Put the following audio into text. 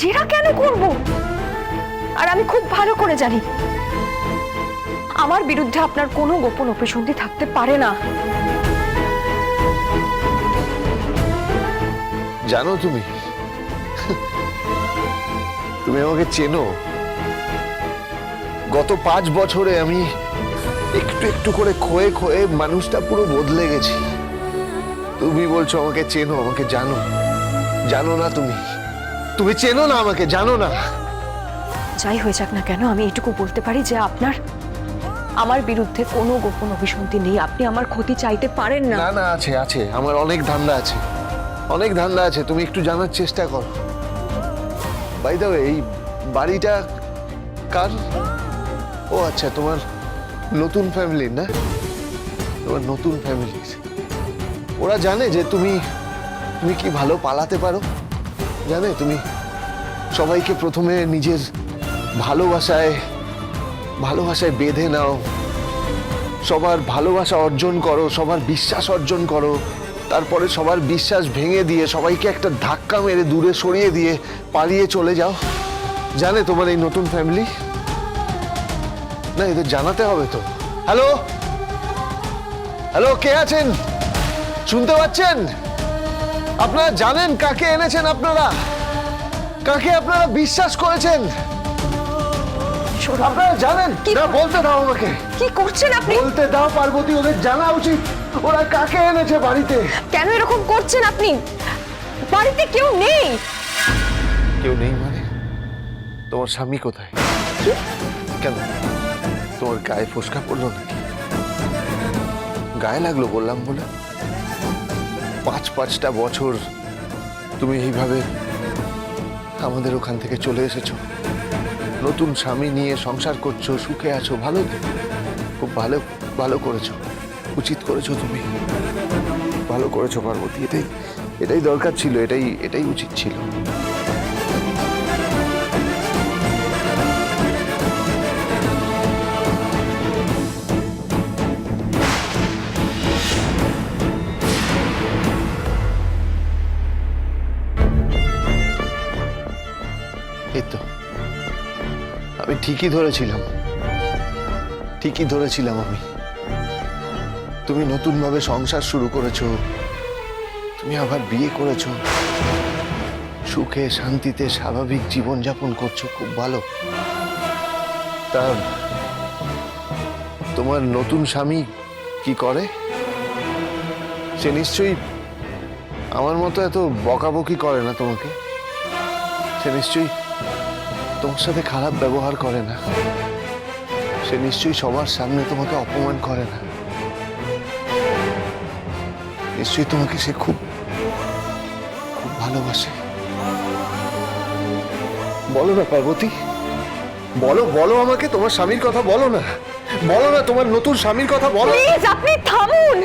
জেরা কেন করব? আর আমি খুব ভালো করে জানি, আমার বিরুদ্ধে আপনার কোনো গোপন অভিসন্ধি থাকতে পারে না। জানো তুমি? তুমি আমাকে চেনো। গত পাঁচ বছরে আমি একটু একটু করে ক্ষয়ে ক্ষয়ে মানুষটা পুরো বদলে গেছি। তুমি বলছো আমাকে চেনো, আমাকে জানো। জানো না তুমি? তুমি চেনো না আমাকে জানো না। যাই হয়ে যাক না কেন আমি এটুকু বলতে পারি যে আপনার আমার বিরুদ্ধে কোনো গোপন অভিসন্ধি নেই। আপনি আমার ক্ষতি চাইতে পারেন না। না না আছে আছে। আমার অনেক ধান্দা আছে। অনেক ধান্দা আছে। তুমি একটু জানার চেষ্টা করো। বাই দ্য এই বাড়িটা কার? ও আচ্ছা তোমার নতুন ফ্যামিলির না? তোমার নতুন ফ্যামিলির ওরা জানে যে তুমি তুমি কি ভালো পালাতে পারো? জানে, তুমি সবাইকে প্রথমে নিজের ভালোবাসায় ভালোবাসায় বেঁধে নাও। সবার ভালোবাসা অর্জন করো, সবার বিশ্বাস অর্জন করো। তারপরে সবার বিশ্বাস ভেঙে দিয়ে, সবাইকে একটা ধাক্কা মেরে দূরে সরিয়ে দিয়ে পালিয়ে চলে যাও। জানে তোমার এই নতুন ফ্যামিলি না, এদের জানাতে হবে তো। হ্যালো হ্যালো কে আছেন? শুনতে পাচ্ছেন? আপনারা জানেন কাকে এনেছেন আপনারা? কাকে আপনারা বিশ্বাস করেছেন? আপনারা জানেন? কি- না বলতে দাও আমাকে। কি করছেন আপনি? বলতে দাও পার্বতী ওদের জানা উচিত ওরা কাকে এনেছে বাড়িতে। কেন এরকম করছেন আপনি? বাড়িতে কেউ নেই। কেউ নেই মানে? তোমার স্বামী কোথায়? কেন? তোমার গায়ে ফোসকা পড়ল নাকি? গায়ে লাগল বললাম বলে? পাঁচ পাঁচটা বছর তুমি এইভাবে আমাদের ওখান থেকে চলে এসেছ। নতুন স্বামী নিয়ে সংসার করছ, সুখে আছো, ভালো, খুব ভালো ভালো করেছ। উচিত করেছ তুমি। ভালো করেছ, পার্বতী। এটাই এটাই দরকার ছিল, এটাই এটাই উচিত ছিল। এই তো। আমি ঠিকই ধরেছিলাম। ঠিকই ধরেছিলাম আমি। তুমি নতুনভাবে সংসার শুরু করেছ। তুমি আবার বিয়ে করেছ। সুখে, শান্তিতে, স্বাভাবিক জীবনযাপন করছ। খুব ভালো। তা তোমার নতুন স্বামী কি করে? সে নিশ্চয়ই আমার মতো এত বকাবকি করে না তোমাকে? সে নিশ্চয়ই তোমার সাথে খারাপ ব্যবহার করে না। সে নিশ্চয়ই সবার সামনে তোমাকে অপমান করে না। নিশ্চয়ই তোমাকে সে খুব খুব ভালোবাসে। বলো না, পার্বতী। বলো বলো আমাকে, তোমার স্বামীর কথা বলো না। বলো না, তোমার নতুন স্বামীর কথা বলো। আপনি থামুন।